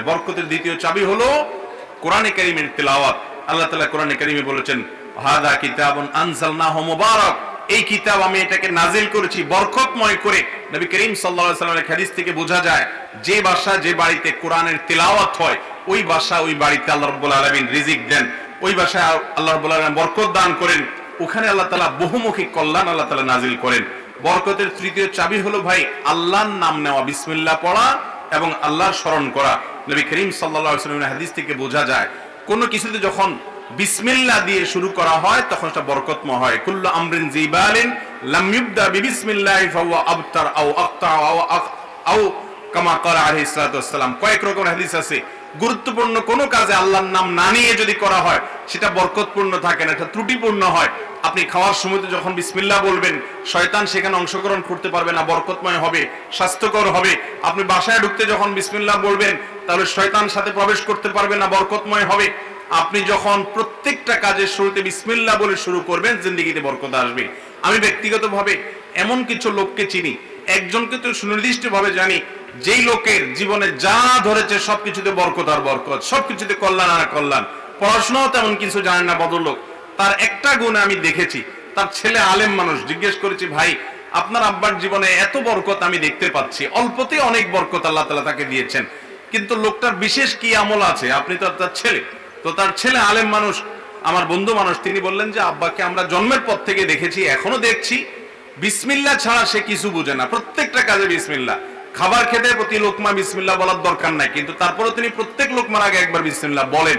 বরকতের দ্বিতীয় চাবি হলো কোরআনে কারিমের তেলাওয়াত। আল্লাহ তাআলা কোরআনে কারিমে বলেছেন, হাদা কিতাবুন আনজালনাহু মুবারাক। এই কিতাব আমি এটাকে নাজিল করেছি বরকতময় করে। নবী করিম আলাইহি সাল্লামের হাদিস থেকে বোঝা যায়, যে বাসা যে বাড়িতে কোরআনের তেলাওয়াত হয়, ওই বাসা ওই বাড়িতে আল্লাহ রাব্বুল আলামিন রিজিক দেন। ওই বাসায় আল্লাহ রাব্বুল আলামিন বরকত দান করেন। ওখানে আল্লাহ তাআলা বহুমুখী কল্যাণ আল্লাহ তাআলা নাজিল করেন। বরকতের তৃতীয় চাবি হলো ভাই, আল্লাহর নাম নেওয়া। বিসমিল্লাহ পড়া এবং আল্লাহর স্মরণ করা। নবী করিম সাল্লা হাদিস থেকে বোঝা যায়, কোনো কিছুতে যখন বিসমিল্লা দিয়ে শুরু করা হয়, তখন সেটা বরকতময় হয়। কুল্লু আমরিন জিবালিন লাম ইউবদা বিবিসমিল্লাহি ফাওয়া আবতার আও আক্তা আও আও কামা ক্বালা আলাইহিস সালাতু কয়েক রকম হাদিস আছে। গুরুত্বপূর্ণ কোনো কাজে আল্লাহর নাম না নিয়ে যদি করা হয়, সেটা বরকতপূর্ণ থাকে না, এটা ত্রুটিপূর্ণ হয়। আপনি খাওয়ার সময় যখন বিসমিল্লাহ বলবেন, শয়তান সেখানে অংশগ্রহণ করতে পারবে না, বরকতময় হবে, স্বাস্থ্যকর হবে। আপনি বাসায় ঢুকতে যখন বিসমিল্লাহ বলবেন, তাহলে শয়তান সাথে প্রবেশ করতে পারবে না, বরকতময় হবে। আপনি যখন প্রত্যেকটা কাজের শুরুতে বিসমিল্লা বলে শুরু করবেন, জিন্দিগিতে বরকত আসবে। আমি ব্যক্তিগতভাবে এমন কিছু লোককে চিনি, একজনকে তো সুনির্দিষ্টভাবে জানি যেই লোকের জীবনে যা ধরেছে সবকিছুতে বরকত আর বরকত, সবকিছুতে কল্যাণ আর কল্যাণ। পড়াশোনাও তেমন কিছু জানে না বদলোক তার একটা গুণ আমি দেখেছি, তার ছেলে আলেম মানুষ। জিজ্ঞেস করেছি, ভাই, আপনার আব্বার জীবনে এত বরকত আমি দেখতে পাচ্ছি। অল্পতে অনেক বরকত আল্লাহ তালা তাকে দিয়েছেন। কিন্তু লোকটার বিশেষ কি আমল আছে? আপনি তো তার ছেলে। তো তার ছেলে আলেম মানুষ, আমার বন্ধু মানুষ। তিনি বললেন যে, আব্বাকে আমরা জন্মের পর থেকে দেখেছি, এখনও দেখছি। বিসমিল্লা ছাড়া সে কিছু বুঝে না। প্রত্যেকটা কাজে বিসমিল্লা। খাবার খেতে প্রতি লোকমা বিসমিল্লা বলার দরকার নাই। কিন্তু তারপরে তিনি প্রত্যেক লোকমার আগে একবার বিসমিল্লা বলেন।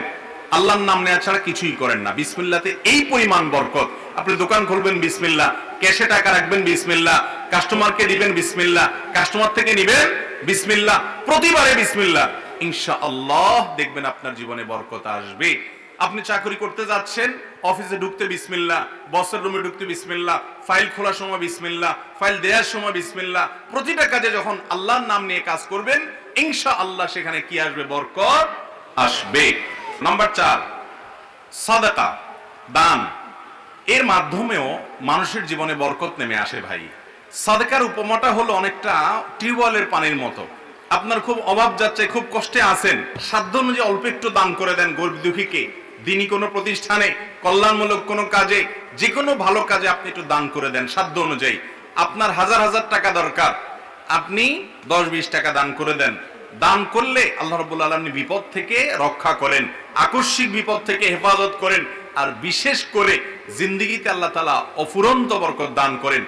আল্লাহর নাম নেওয়া ছাড়া কিছুই করেন না। বিসমিল্লাতে এই পরিমাণ বরকত। আপনি দোকান খুলবেন বিসমিল্লা ক্যাশে টাকা রাখবেন বিসমিল্লা কাস্টমারকে দিবেন বিসমিল্লা কাস্টমার থেকে নিবেন বিসমিল্লা প্রতিবারে বিসমিল্লা ইনশা আল্লাহ দেখবেন আপনার জীবনে বরকত আসবে। আপনি চাকরি করতে যাচ্ছেন, অফিসে ঢুকতে বিসমিল্লা বসের রুমে ঢুকতে বিসমিল্লা ফাইল খোলার সময় বিসমিল্লা ফাইল দেওয়ার সময় বিসমিল্লা প্রতিটা কাজে যখন আল্লাহর নাম নিয়ে কাজ করবেন ইনশা আল্লাহ সেখানে কি আসবে? বরকত আসবে। নাম্বার চার, সাদাকা, দান। এর মাধ্যমেও মানুষের জীবনে বরকত নেমে আসে ভাই। সাদাকার উপমাটা হলো অনেকটা টিউবওয়েলের পানির মতো। আপনার খুব অভাব যাচ্ছে, খুব কষ্টে আছেন। সাধ্য অনুযায়ী অল্প একটু দান করে দেন গরিব দুঃখীকে। দিনই কোনো প্রতিষ্ঠানে, কল্যাণমূলক কোনো কাজে যে কোনো ভালো কাজে আপনি একটু দান করে দেন সাধ্য অনুযায়ী। আপনার হাজার হাজার টাকা দরকার, আপনি দশ বিশ টাকা দান করে দেন। দান করলে আল্লাহ রবুল আলমী বিপদ থেকে রক্ষা করেন, আকস্মিক বিপদ থেকে হেফাজত করেন, আর বিশেষ করে জিন্দিগিতে আল্লাহ তালা অফুরন্ত বরকত দান করেন।